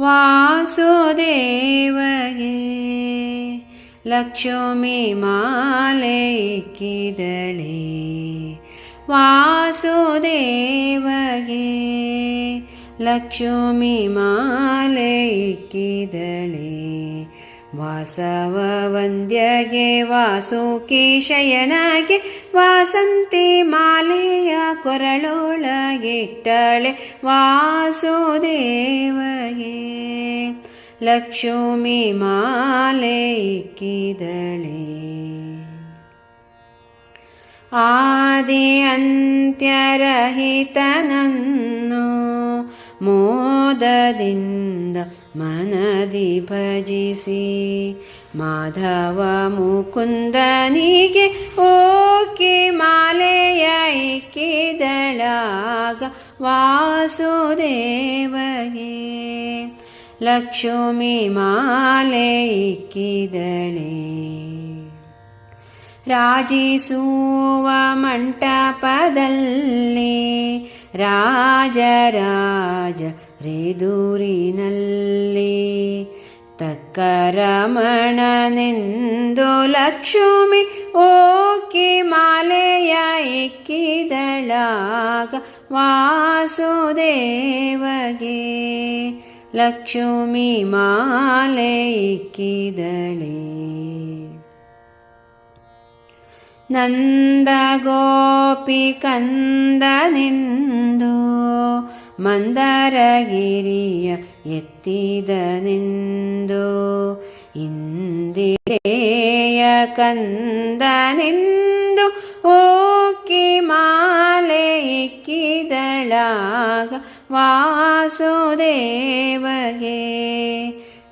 ವಾಸುದೇವಗೆ ಲಕ್ಷ್ಮಿ ಮಾಲೆ ಇಕ್ಕಿದಳೆ. ವಾಸುದೇವಗೆ ಲಕ್ಷ್ಮಿ ಮಾಲೆ ಇಕ್ಕಿದಳೆ. ವಾಸವ ವಂದ್ಯಗೆ ವಾಸುಕಿ ಶಯನಗೆ ವಾಸಂತಿ ಮಾಲೆಯ ಕೊರಳೊಳಗಿಟ್ಟಳೆ. ವಾಸುದೇವಗೆ ಲಕ್ಷ್ಮಿ ಮಾಲೆ ಇಕ್ಕಿದಳೆ ಆದಿ ಅಂತ್ಯರಹಿತನನ್ನು ಮೋದದಿಂದ ಮನದಿ ಭಜಿಸಿ ಮಾಧವ ಮುಕುಂದನಿಗೆ ಓಕೆ ಮಾಲೆಯ ಇಕ್ಕಿದಳಾಗ ವಾಸುದೇವಗೆ ಲಕ್ಷ್ಮಿ ಮಾಲೆ ಇಕ್ಕಿದಳೆ ರಾಜಿಸುವ ಮಂಟಪದಲ್ಲಿ ರಾಜರಾಜ ರೇದೂರಿನಲ್ಲಿ ತಕ್ಕ ರಮಣನೆಂದು ಲಕ್ಷ್ಮಿ ಓಕೆ ಮಾಲೆಯ ಇಕ್ಕಿದಳಾಗ ವಾಸುದೇವಗೆ ലക്ഷ്മി മാലയിക്കിതളേ നന്ദഗോപി കന്ദ നിന്ദു മന്ദരഗിരിയ എത്തിത നിന്ദു ഇന്ദിരേയ കന്ദ നിന്ദു ഓക്കി മാലയിക്കിതളാക ವಾಸುದೇವಗೆ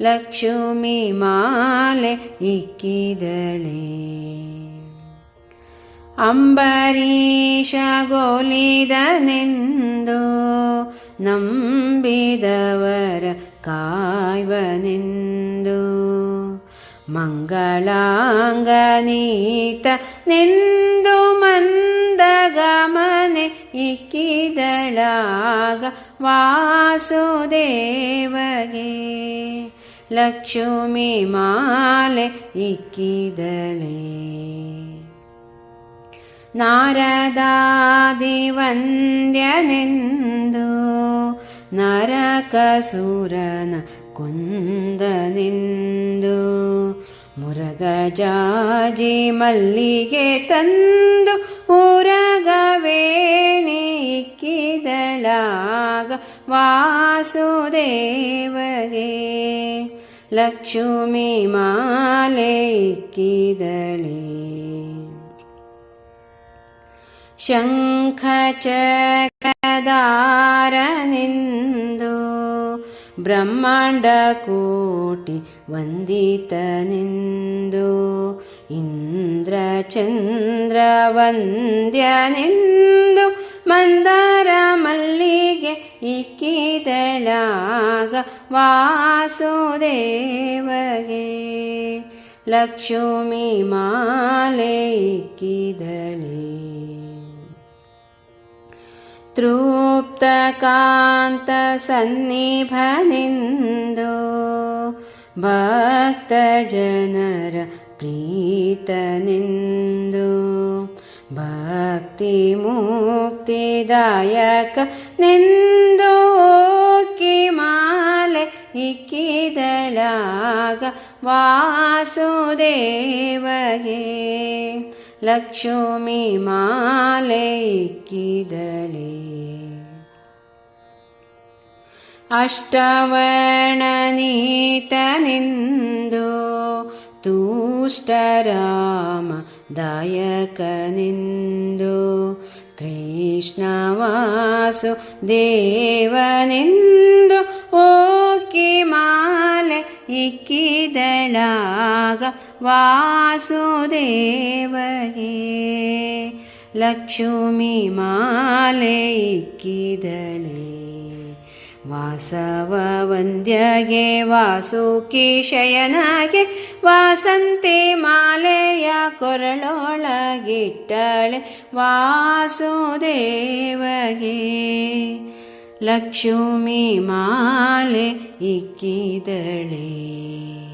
ಲಕ್ಷ್ಮಿ ಮಾಲೆ ಇಕ್ಕಿದಳೆ ಅಂಬರೀಷ ಗೋಲಿದನೆಂದು ನಂಬಿದವರ ಕಾಯ್ವನೆಂದು ಮಂಗಳಾಂಗನೀತ ನೆಂದು ಮಂದಗಮನೆ ಇಕ್ಕಿದಳಾಗ ವಾಸುದೇವಗೆ ಲಕ್ಷ್ಮಿ ಮಾಲೆ ಇಕ್ಕಿದಳೆ. ನಾರದಾದಿವಂದ್ಯನೆಂದು ನರಕಸುರನ ಕುಂದನೆಂದು ಮುರಗಜಾಜಿ ಮಲ್ಲಿಗೆ ತಂದು ಉರಗವೇಣಿ ಇಕ್ಕಿದಳಾಗ ವಾಸುದೇವಗೆ ಲಕ್ಷ್ಮಿ ಮಾಲೆ ಇಕ್ಕಿದಳೆ ಶಂಖಚಕದಾರನೆಂದು ಬ್ರಹ್ಮಾಂಡಕೋಟಿ ವಂದಿತನೆಂದು ಇಂದ್ರಚಂದ್ರ ವಂದ್ಯನೆಂದು ಮಂದಾರ ಮಲ್ಲಿಗೆ ಇಕ್ಕಿದಳಾಗ ವಾಸುದೇವಗೆ ಲಕ್ಷ್ಮಿ ಮಾಲೆ ಇಕ್ಕಿದಳೆ तृप्तकान्तसन्निभनिन्दो भक्तजनर प्रीतनिन्दो भक्तिमुक्तिदायक निन्दो किमाले इक्किदळाग वासुदेवगे ಲಕ್ಷ್ಮಿ ಮಾಲೆ ಇಕ್ಕಿದಳೆ ಅಷ್ಟವರ್ಣನೀತನೆಂದು ತುಷ್ಟರಾಮ ದಾಯಕನೆಂದು ಕೃಷ್ಣವಾಸು ದೇವನೆಂದು ಓಕೆ ಮಾಲೆ ಇಕ್ಕಿದಳಾಗ ವಾಸುದೇವಗೆ ಲಕ್ಷ್ಮಿ ಮಾಲೆ ಇಕ್ಕಿದಳೆ. ವಾಸವ ವಂದ್ಯಗೆ, ವಾಸುಕಿ ಶಯನಗೆ, ವಾಸಂತಿ ಮಾಲೆಯ ಕೊರಳೊಳಗಿಟ್ಟಳೆ. ವಾಸುದೇವಗೆ ಲಕ್ಷ್ಮಿ ಮಾಲೆ ಇಕ್ಕಿದಳೆ.